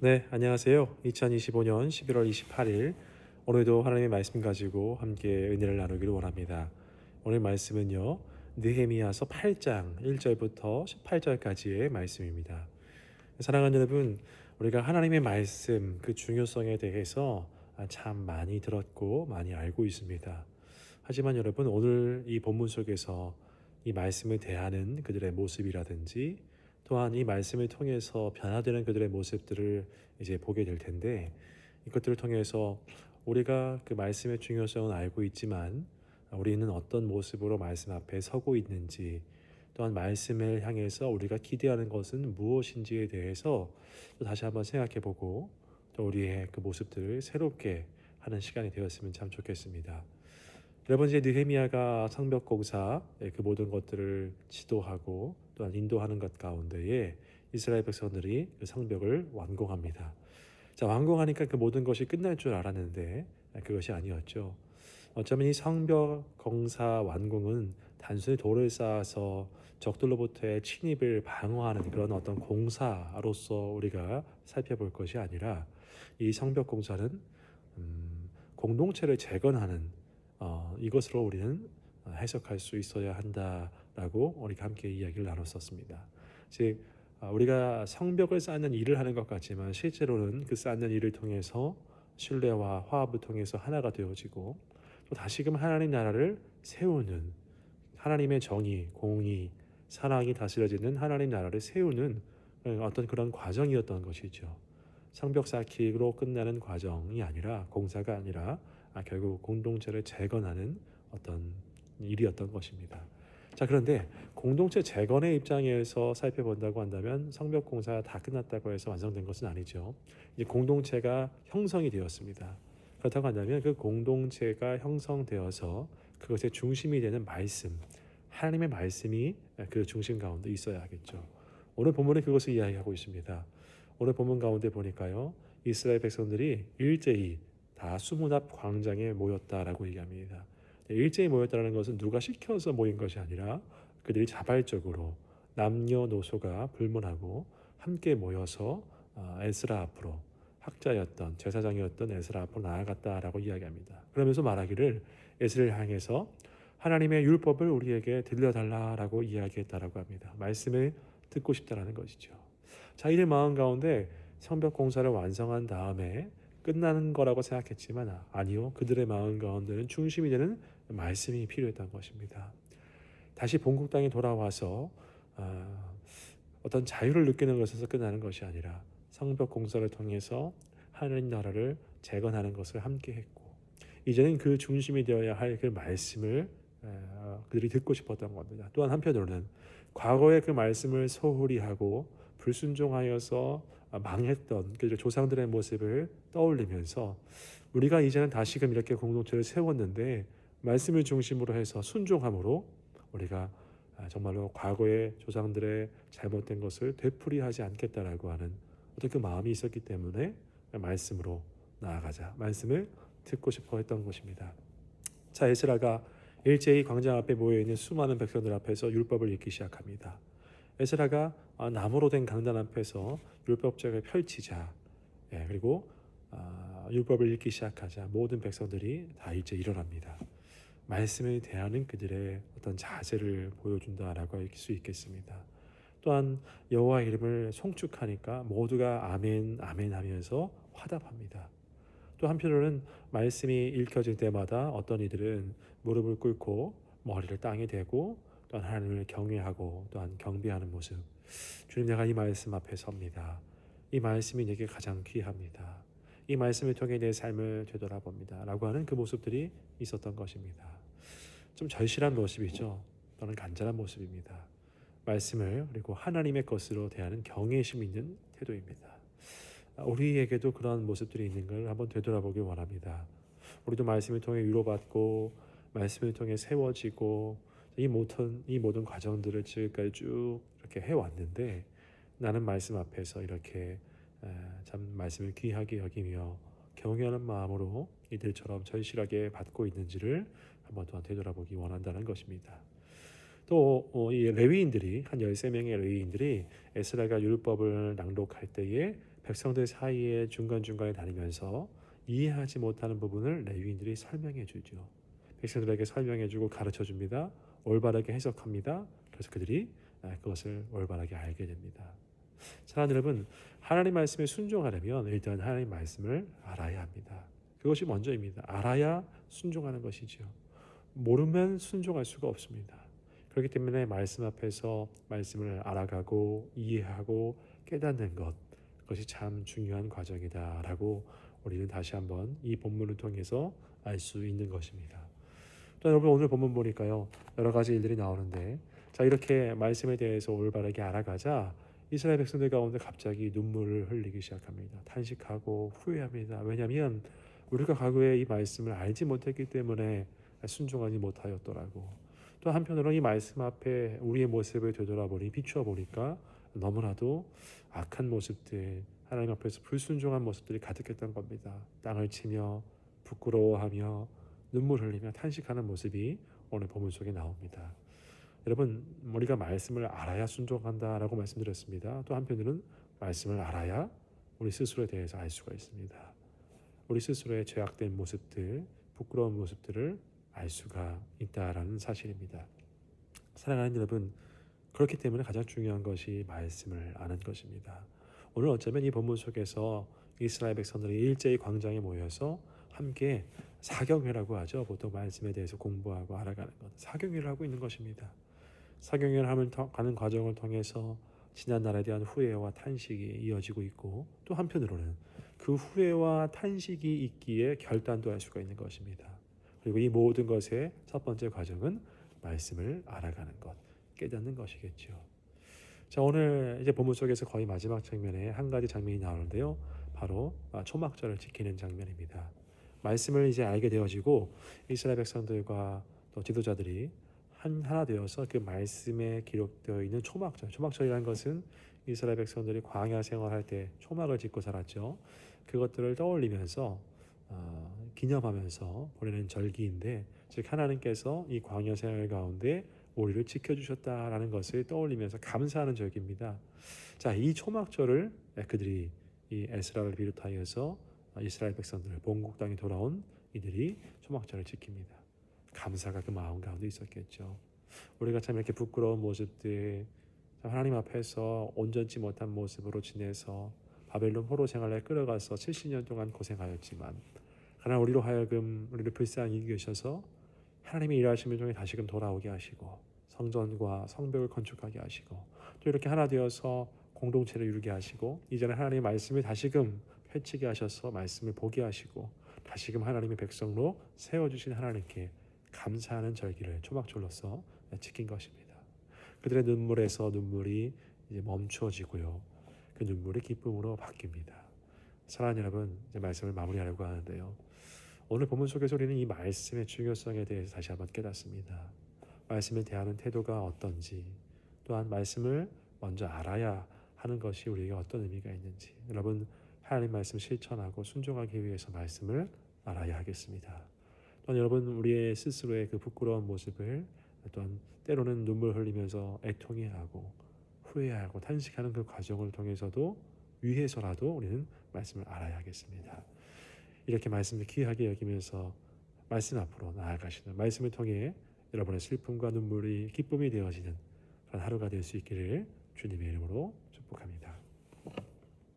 네, 안녕하세요. 2025년 11월 28일 오늘도 하나님의 말씀 가지고 함께 은혜를 나누기를 원합니다. 오늘 말씀은요. 느헤미야서 8장 1절부터 18절까지의 말씀입니다. 사랑하는 여러분, 우리가 하나님의 말씀 그 중요성에 대해서 참 많이 들었고 많이 알고 있습니다. 하지만 여러분 오늘 이 본문 속에서 이 말씀을 대하는 그들의 모습이라든지 또한 이 말씀을 통해서 변화되는 그들의 모습들을 이제 보게 될 텐데 이것들을 통해서 우리가 그 말씀의 중요성은 알고 있지만 우리는 어떤 모습으로 말씀 앞에 서고 있는지 또한 말씀을 향해서 우리가 기대하는 것은 무엇인지에 대해서 또 다시 한번 생각해 보고 또 우리의 그 모습들을 새롭게 하는 시간이 되었으면 참 좋겠습니다. 여러분 이제 느헤미야가 성벽 공사 그 모든 것들을 지도하고 또한 인도하는 것 가운데에 이스라엘 백성들이 그 성벽을 완공합니다. 자 완공하니까 그 모든 것이 끝날 줄 알았는데 그것이 아니었죠. 어쩌면 이 성벽 공사 완공은 단순히 돌을 쌓아서 적들로부터의 침입을 방어하는 그런 어떤 공사로서 우리가 살펴볼 것이 아니라 이 성벽 공사는 음, 공동체를 재건하는 어, 이것으로 우리는 해석할 수 있어야 한다라고 우리가 함께 이야기를 나눴었습니다. 즉 어, 우리가 성벽을 쌓는 일을 하는 것 같지만 실제로는 그 쌓는 일을 통해서 신뢰와 화합을 통해서 하나가 되어지고 또 다시금 하나님 나라를 세우는 하나님의 정의, 공의, 사랑이 다스려지는 하나님 나라를 세우는 어떤 그런 과정이었던 것이죠. 성벽 쌓기로 끝나는 과정이 아니라 공사가 아니라 아, 결국 공동체를 재건하는 어떤 일이었던 것입니다. 자 그런데 공동체 재건의 입장에서 살펴본다고 한다면 성벽 공사가 다 끝났다고 해서 완성된 것은 아니죠. 이제 공동체가 형성이 되었습니다. 그렇다고 한다면 그 공동체가 형성되어서 그것의 중심이 되는 말씀, 하나님의 말씀이 그 중심 가운데 있어야 하겠죠. 오늘 본문은 그것을 이야기하고 있습니다. 오늘 본문 가운데 보니까요, 이스라엘 백성들이 일제히 다 수문 앞 광장에 모였다라고 얘기합니다. 일제히 모였다는 것은 누가 시켜서 모인 것이 아니라 그들이 자발적으로 남녀노소가 불문하고 함께 모여서 어, 에스라 앞으로 학자였던 제사장이었던 에스라 앞으로 나아갔다라고 이야기합니다. 그러면서 말하기를 에스를 향해서 하나님의 율법을 우리에게 들려달라라고 이야기했다라고 합니다. 말씀을 듣고 싶다라는 것이죠. 자기들 마음 가운데 성벽 공사를 완성한 다음에 끝나는 거라고 생각했지만 아니요. 그들의 마음 가운데는 중심이 되는 말씀이 필요했던 것입니다. 다시 본국 땅에 돌아와서 어, 어떤 자유를 느끼는 것에서 끝나는 것이 아니라 성벽 공사를 통해서 하나님 나라를 재건하는 것을 함께 했고 이제는 그 중심이 되어야 할 그 말씀을 그들이 듣고 싶었던 겁니다. 또한 한편으로는 과거의 그 말씀을 소홀히 하고 불순종하여서 아, 망했던 그 조상들의 모습을 떠올리면서 우리가 이제는 다시금 이렇게 공동체를 세웠는데 말씀을 중심으로 해서 순종함으로 우리가 아, 정말로 과거의 조상들의 잘못된 것을 되풀이하지 않겠다라고 하는 어떤 그 마음이 있었기 때문에 말씀으로 나아가자 말씀을 듣고 싶어 했던 것입니다. 자 에스라가 일제히 광장 앞에 모여 있는 수많은 백성들 앞에서 율법을 읽기 시작합니다. 에스라가 아, 나무로 된 강단 앞에서 율법책을 펼치자. 예, 그리고 아, 율법을 읽기 시작하자 모든 백성들이 다 이제 일어납니다. 말씀에 대하는 그들의 어떤 자세를 보여준다라고 할 수 있겠습니다. 또한 여호와 이름을 송축하니까 모두가 아멘 아멘 하면서 화답합니다. 또 한편으로는 말씀이 읽혀질 때마다 어떤 이들은 무릎을 꿇고 머리를 땅에 대고 또한 하나님을 경외하고 또한 경배하는 모습. 주님 내가 이 말씀 앞에 섭니다. 이 말씀이 내게 가장 귀합니다. 이 말씀을 통해 내 삶을 되돌아봅니다. 라고 하는 그 모습들이 있었던 것입니다. 좀 절실한 모습이죠. 또는 간절한 모습입니다. 말씀을 그리고 하나님의 것으로 대하는 경외심 있는 태도입니다. 우리에게도 그런 모습들이 있는 걸 한번 되돌아보길 원합니다. 우리도 말씀을 통해 위로받고 말씀을 통해 세워지고 이 모든 이 모든 과정들을 지금까지 쭉 이렇게 해 왔는데 나는 말씀 앞에서 이렇게 참 말씀을 귀하게 여기며 경외하는 마음으로 이들처럼 절실하게 받고 있는지를 한번 더 되돌아보기 원한다는 것입니다. 또이 어, 레위인들이 한 13명의 레위인들이 에스라가 율법을 낭독할 때에 백성들 사이에 중간중간에 다니면서 이해하지 못하는 부분을 레위인들이 설명해 주죠. 백성들에게 설명해 주고 가르쳐 줍니다. 올바르게 해석합니다. 그래서 그들이 아, 그것을 올바르게 알게 됩니다. 사랑하는 여러분, 하나님 말씀에 순종하려면 일단 하나님 말씀을 알아야 합니다. 그것이 먼저입니다. 알아야 순종하는 것이죠. 모르면 순종할 수가 없습니다. 그렇기 때문에 말씀 앞에서 말씀을 알아가고 이해하고 깨닫는 것 그것이 참 중요한 과정이다라고 우리는 다시 한번 이 본문을 통해서 알 수 있는 것입니다. 또 여러분 오늘 본문 보니까요 여러 가지 일들이 나오는데 자 이렇게 말씀에 대해서 올바르게 알아가자 이스라엘 백성들 가운데 갑자기 눈물을 흘리기 시작합니다. 탄식하고 후회합니다. 왜냐하면 우리가 과거에 이 말씀을 알지 못했기 때문에 순종하지 못하였더라고. 또 한편으로는 이 말씀 앞에 우리의 모습을 되돌아보니 비추어 보니까 너무나도 악한 모습들, 하나님 앞에서 불순종한 모습들이 가득했던 겁니다. 땅을 치며 부끄러워하며 눈물 흘리며 탄식하는 모습이 오늘 본문 속에 나옵니다. 여러분, 우리가 말씀을 알아야 순종한다라고 말씀드렸습니다. 또 한편으로는 말씀을 알아야 우리 스스로에 대해서 알 수가 있습니다. 우리 스스로의 죄악된 모습들, 부끄러운 모습들을 알 수가 있다라는 사실입니다. 사랑하는 여러분, 그렇기 때문에 가장 중요한 것이 말씀을 아는 것입니다. 오늘 어쩌면 이 본문 속에서 이스라엘 백성들이 일제히 광장에 모여서 함께 사경회라고 하죠. 보통 말씀에 대해서 공부하고 알아가는 것. 사경회를 하고 있는 것입니다. 사경회를 하는 가는 과정을 통해서 지난 날에 대한 후회와 탄식이 이어지고 있고 또 한편으로는 그 후회와 탄식이 있기에 결단도 할 수가 있는 것입니다. 그리고 이 모든 것의 첫 번째 과정은 말씀을 알아가는 것, 깨닫는 것이겠죠. 자 오늘 이제 본문 속에서 거의 마지막 장면에 한 가지 장면이 나오는데요. 바로 아, 초막절을 지키는 장면입니다. 말씀을 이제 알게 되어지고 이스라엘 백성들과 또 지도자들이 한 하나 되어서 그 말씀에 기록되어 있는 초막절. 초막절이라는 것은 이스라엘 백성들이 광야 생활할 때 초막을 짓고 살았죠. 그것들을 떠올리면서 어, 기념하면서 보내는 절기인데 즉 하나님께서 이 광야 생활 가운데 우리를 지켜주셨다라는 것을 떠올리면서 감사하는 절기입니다. 자, 이 초막절을 그들이 이 에스라를 비롯하여서 이스라엘 백성들 본국 땅에 돌아온 이들이 초막절을 지킵니다. 감사가 그 마음 가운데 있었겠죠. 우리가 참 이렇게 부끄러운 모습들, 하나님 앞에서 온전치 못한 모습으로 지내서 바벨론 포로 생활에 끌어가서 70년 동안 고생하였지만 그러나 우리로 하여금 우리를 불쌍히 이기셔서 하나님의 일하심을 통해 다시금 돌아오게 하시고 성전과 성벽을 건축하게 하시고 또 이렇게 하나 되어서 공동체를 이루게 하시고 이제는 하나님의 말씀을 다시금 펼치게 하셔서 말씀을 보게 하시고 다시금 하나님의 백성로 세워주신 하나님께 감사하는 절기를 초막절로서 지킨 것입니다. 그들의 눈물에서 눈물이 이제 멈추어지고요. 그 눈물이 기쁨으로 바뀝니다. 사랑하는 여러분, 이제 말씀을 마무리하려고 하는데요. 오늘 본문 속에서 우리는 이 말씀의 중요성에 대해서 다시 한번 깨닫습니다. 말씀을 대하는 태도가 어떤지, 또한 말씀을 먼저 알아야 하는 것이 우리에게 어떤 의미가 있는지, 여러분 하나님 말씀 실천하고 순종하기 위해서 말씀을 알아야 하겠습니다. 또한 여러분 우리의 스스로의 그 부끄러운 모습을 또한 때로는 눈물 흘리면서 애통해 하고 후회하고 탄식하는 그 과정을 통해서도 위해서라도 우리는 말씀을 알아야 하겠습니다. 이렇게 말씀을 귀하게 여기면서 말씀 앞으로 나아가시는 말씀을 통해 여러분의 슬픔과 눈물이 기쁨이 되어지는 그런 하루가 될 수 있기를 주님의 이름으로 축복합니다.